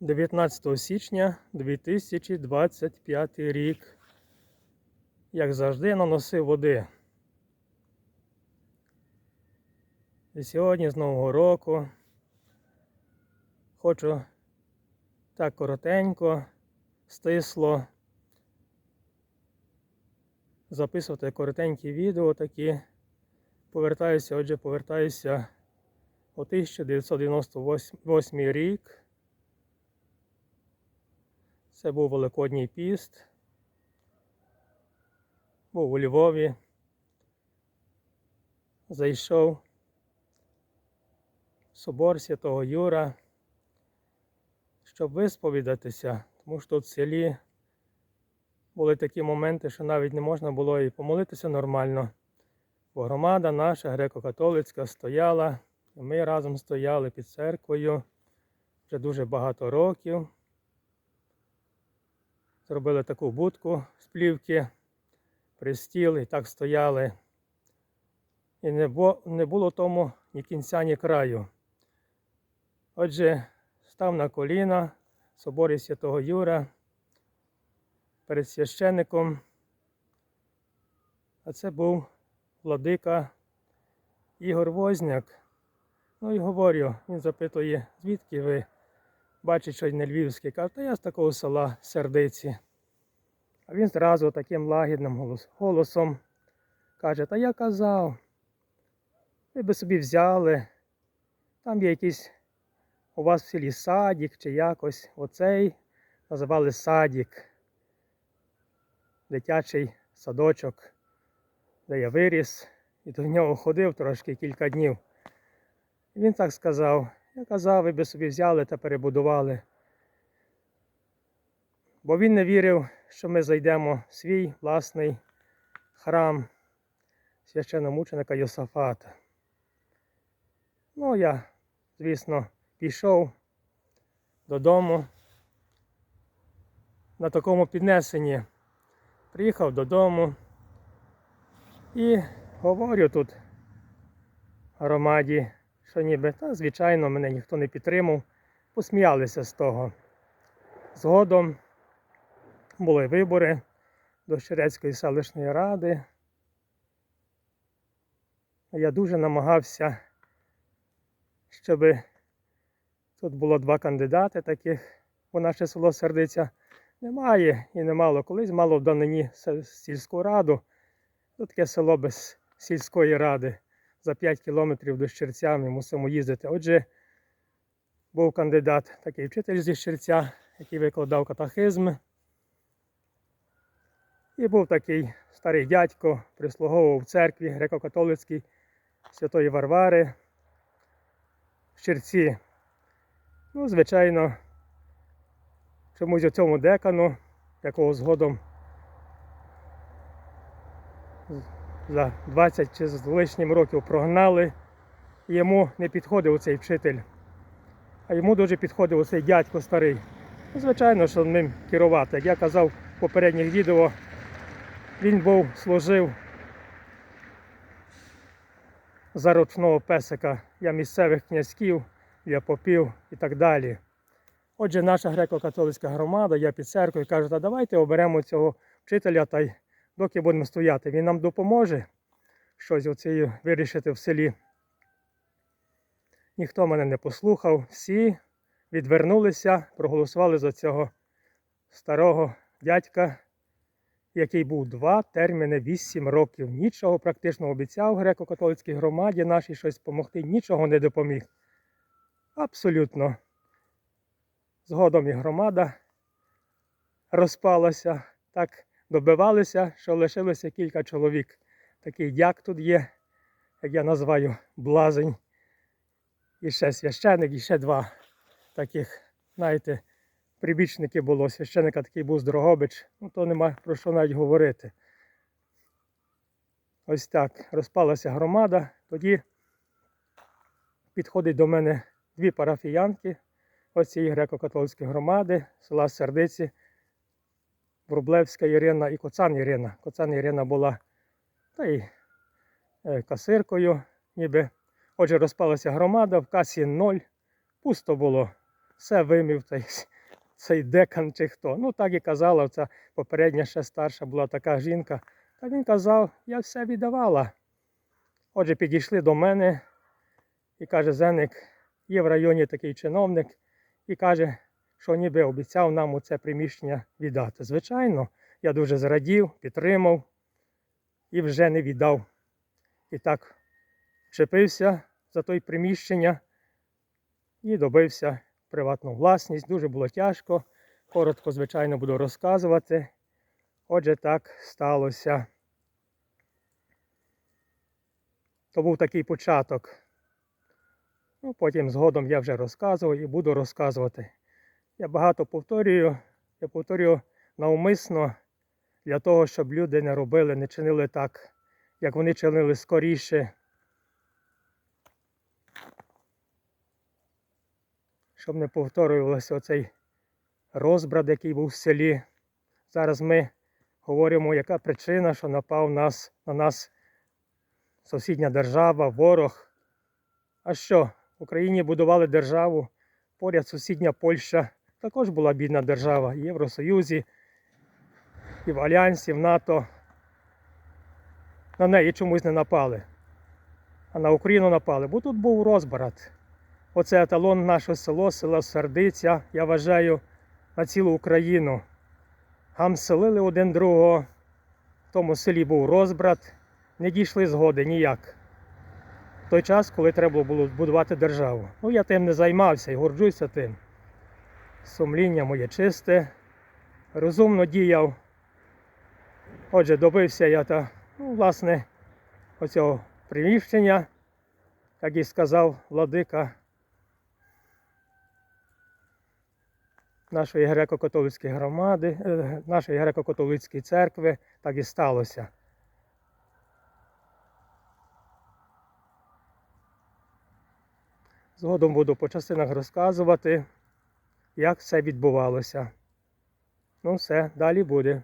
19 січня 2025 рік. Як завжди, наносив води. І сьогодні з Нового року хочу так коротенько, стисло записувати коротенькі відео такі. Повертаюся, отже, повертаюся у 1998 рік. Це був Великодній піст. Був у Львові. Зайшов в собор Святого Юра, щоб висповідатися, тому що тут в селі були такі моменти, що навіть не можна було і помолитися нормально. Бо громада наша греко-католицька стояла, і ми разом стояли під церквою вже дуже багато років. Зробили таку будку з плівки, пристіл і так стояли. І не, було тому ні кінця, ні краю. Отже, став на коліна в соборі Святого Юра перед священником. А це був владика Ігор Возняк. Ну і говорю, він запитує, звідки ви бачить, що не львівський. Каже, та я з такого села Сердиці. А він зразу таким лагідним голосом каже, та я казав, ви би собі взяли, там є якийсь у вас в селі садік чи якось оцей називали садік, дитячий садочок, де я виріс, і до нього ходив трошки кілька днів. І він так сказав, я казав, ви би собі взяли та перебудували. Бо він не вірив, що ми зайдемо в свій власний храм священномученика Йосафата. Ну, я, звісно, пішов додому на такому піднесенні. Приїхав додому і говорю тут громаді, що ніби, та звичайно, мене ніхто не підтримав, посміялися з того. Згодом були вибори до Щерецької селищної ради. Я дуже намагався, щоб тут було два кандидати таких, бо наше село Сердиця немає і не мало. Колись мало в данині сільську раду. Тут таке село без сільської ради. За 5 кілометрів до Щерця ми мусимо їздити. Отже, був кандидат, такий вчитель зі Щерця, який викладав катахизм. І був такий старий дядько, прислуговував в церкві греко-католицькій Святої Варвари в Щерці. Ну, звичайно, чомусь у цьому декану, якого згодом за 20 чи з лишнім років прогнали, йому не підходив цей вчитель, а йому дуже підходив цей дядько старий. Ну, Звичайно, що ним керувати. Як я казав в попередніх відео, він був служив за ручного песика для місцевих князьків, для попів і так далі. Отже, наша греко-католицька громада, я під церквою кажу, та давайте оберемо цього вчителя та й доки будемо стояти. Він нам допоможе щось оце вирішити в селі. Ніхто мене не послухав, всі відвернулися, проголосували за цього старого дядька, який був два терміни 8 років. Нічого практично обіцяв греко-католицькій громаді нашій щось допомогти, нічого не допоміг. Абсолютно. Згодом і громада розпалася, так добивалися, що лишилося кілька чоловік. Такий дяк тут є, як я називаю, блазень. І ще священик, і ще два таких, знаєте, прибічники було. Священика такий був Дрогобич, ну то нема про що навіть говорити. Ось так розпалася громада. Тоді підходить до мене дві парафіянки ось цієї греко-католицької громади, села Сердиці, Врублевська Ірина і Коцан Ірина. Коцан Ірина була та й е, касиркою, ніби. Отже, розпалася громада, в касі ноль, пусто було. все вимів цей, цей декан чи хто. Ну так і казала, ця попередня ще старша була така жінка. Та він казав, я все віддавала. Отже, підійшли до мене і каже, Зеник, є в районі такий чиновник, і каже, що ніби обіцяв нам у це приміщення віддати. Звичайно, я дуже зрадів, підтримав і вже не віддав. І так вчепився за той приміщення і добився приватну власність. Дуже було тяжко. Коротко, звичайно, буду розказувати. Отже, так сталося. То був такий початок. Ну, потім згодом я вже розказував і буду розказувати. Я багато повторюю, я повторюю навмисно для того, щоб люди не робили, не чинили так, як вони чинили скоріше. Щоб не повторювався оцей розбрат, який був в селі. Зараз ми говоримо, яка причина, що напав нас, на нас сусідня держава, ворог. А що? В Україні будували державу, поряд сусідня Польща також була бідна держава в Євросоюзі, і в Альянсі, в НАТО. На неї чомусь не напали. А на Україну напали, бо тут був розбрат. Оце еталон нашого село, село Сердиця, я вважаю, на цілу Україну. Гамселили один другого. В тому селі був розбрат, не дійшли згоди ніяк. В той час, коли треба було будувати державу. Ну, я тим не займався і горджуся тим. Сумління моє чисте, розумно діяв. Отже, добився я та, ну, власне, оцього приміщення, як і сказав владика нашої греко-католицької громади, е, нашої греко-католицької церкви, так і сталося. Згодом буду по частинах розказувати, як це відбувалося. Ну, все, далі буде.